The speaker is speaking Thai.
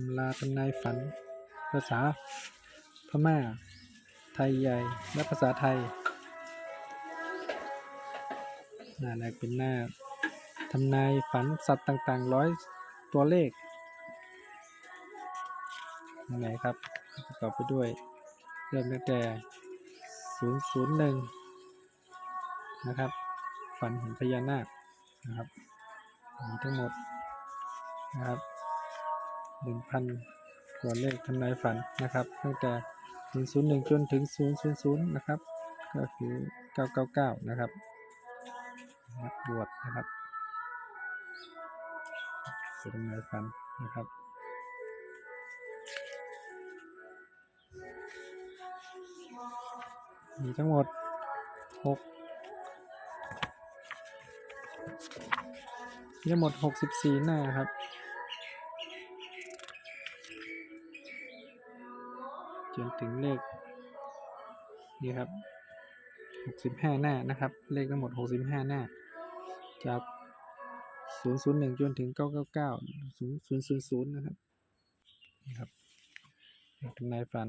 ำราทำนายฝัน ภาษาพม่า ไทยใหญ่ และภาษาไทยหน้าแรกเป็นหน้าทำนายฝันสัตว์ต่างๆร้อยตัวเลขอันไหนครับประกอบไปด้วย เริ่มตั้งแต่ 001 นะครับ ฝันเห็นพญานาคนะครับมีทั้งหมดนะครับ หนึ่งพันกว่าเลขทำนายฝันนะครับ ตั้งแต่หนึ่งศูนย์หนึ่งจนถึงศูนย์ศูนย์ศูนย์นะครับ ก็คือเก้าเก้าเก้านะครับนักบวชนะครับสูตรทำนายฝันนะครับมีทั้งหมดหกทั้งหมดหกสิบี่หน้าครับ จนถึงเลขนี่ครับ 65 หน้านะครับ เลขทั้งหมด 65 หน้า จาก 001 จนถึง 999 0000นะครับ นี่ครับทำนายฝัน